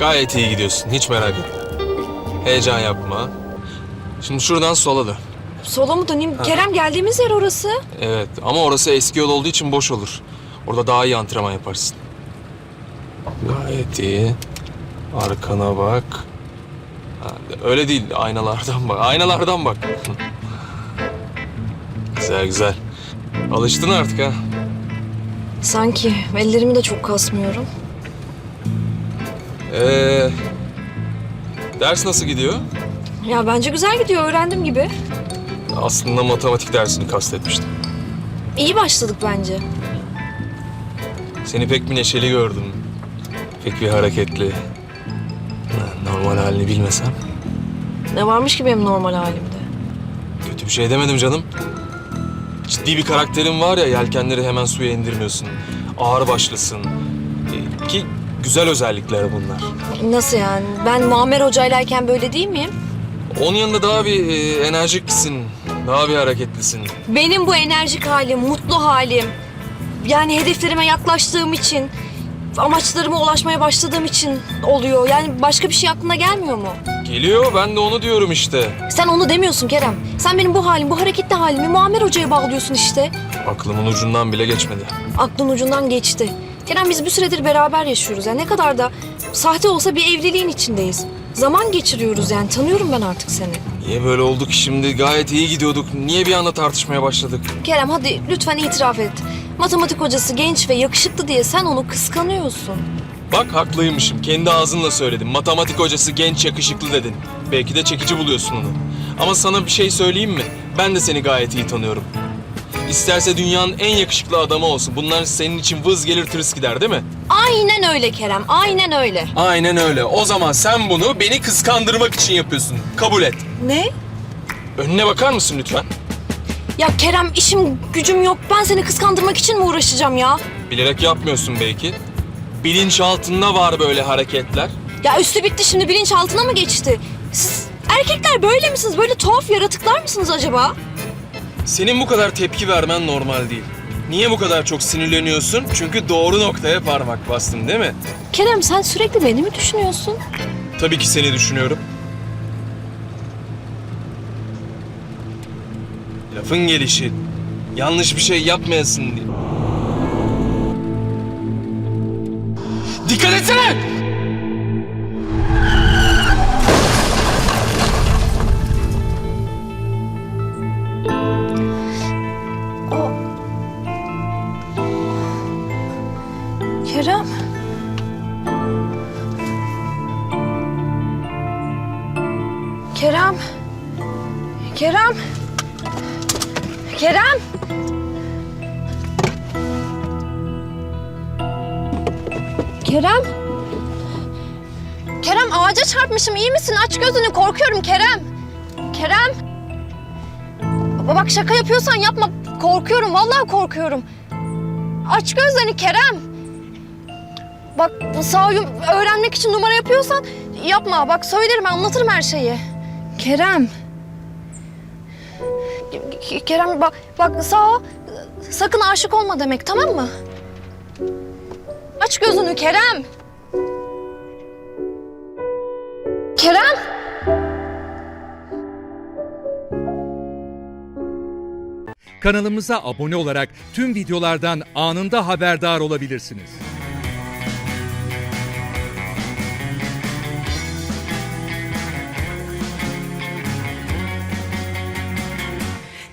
Gayet iyi gidiyorsun. Hiç merak etme. Heyecan yapma. Şimdi şuradan sola dön. Sola mı döneyim? Kerem geldiğimiz yer orası. Evet ama orası eski yol olduğu için boş olur. Orada daha iyi antrenman yaparsın. Gayet iyi. Arkana bak. Ha, öyle değil, aynalardan bak. Aynalardan bak. güzel güzel. Alıştın artık ha. Sanki ellerimi de çok kasmıyorum. Ee, ders nasıl gidiyor? Ya bence güzel gidiyor öğrendim gibi. Aslında matematik dersini kastetmiştim. İyi başladık bence. Seni pek bir neşeli gördüm. Pek bir hareketli. Ha, Normal halini bilmesem. Ne varmış ki benim normal halimde? Kötü bir şey demedim canım. Ciddi bir karakterin var ya yelkenleri hemen suya indirmiyorsun. Ağır başlısın. Ee, Ki güzel özellikler bunlar. Nasıl yani? Ben Muammer Hoca'ylayken böyle değil miyim? Onun yanında daha bir e, enerjiksin. Daha bir hareketlisin. Benim bu enerjik halim, mutlu halim. Yani hedeflerime yaklaştığım için, amaçlarıma ulaşmaya başladığım için oluyor. Yani başka bir şey aklına gelmiyor mu? Geliyor ben de onu diyorum işte. Sen onu demiyorsun Kerem. Sen benim bu halim, bu hareketli halimi Muammer Hoca'ya bağlıyorsun işte. Aklımın ucundan bile geçmedi. Aklın ucundan geçti. Kerem biz bir süredir beraber yaşıyoruz. Yani ne kadar da sahte olsa bir evliliğin içindeyiz. Zaman geçiriyoruz yani. Tanıyorum ben artık seni. Niye böyle olduk şimdi? Gayet iyi gidiyorduk. Niye bir anda tartışmaya başladık? Kerem hadi lütfen itiraf et. Matematik hocası genç ve yakışıklı diye sen onu kıskanıyorsun. Bak haklıymışım. Kendi ağzınla söyledin. Matematik hocası genç yakışıklı dedin. Belki de çekici buluyorsun onu. Ama sana bir şey söyleyeyim mi? Ben de seni gayet iyi tanıyorum. İsterse dünyanın en yakışıklı adamı olsun. Bunlar senin için vız gelir tırıs gider değil mi? Aynen öyle Kerem, aynen öyle. Aynen öyle. O zaman sen bunu beni kıskandırmak için yapıyorsun. Kabul et. Ne? Önüne bakar mısın lütfen? Ya Kerem işim gücüm yok. Ben seni kıskandırmak için mi uğraşacağım ya? Bilerek yapmıyorsun belki. Bilinç altında var böyle hareketler. Ya üstü bitti şimdi bilinçaltına mı geçti? Siz erkekler böyle misiniz? Böyle tuhaf yaratıklar mısınız acaba? Senin bu kadar tepki vermen normal değil. Niye bu kadar çok sinirleniyorsun? Çünkü doğru noktaya parmak bastın değil mi? Kerem sen sürekli beni mi düşünüyorsun? Tabii ki seni düşünüyorum. Lafın gelişi. Yanlış bir şey yapmayasın diye. Dikkat etsene! Kerem. Kerem. Kerem. Kerem. Kerem. Kerem ağaca çarpmışım. iyi misin? Aç gözünü. Korkuyorum Kerem. Kerem. Baba Bak şaka yapıyorsan yapma. Korkuyorum. Vallahi korkuyorum. Aç gözlerini Kerem. Bak sağ yum- öğrenmek için numara yapıyorsan yapma. Bak söylerim anlatırım her şeyi. Kerem. Ke- Ke- Kerem bak bak sağ ol. sakın aşık olma demek tamam mı? Aç gözünü Kerem. Kerem. Kanalımıza abone olarak tüm videolardan anında haberdar olabilirsiniz.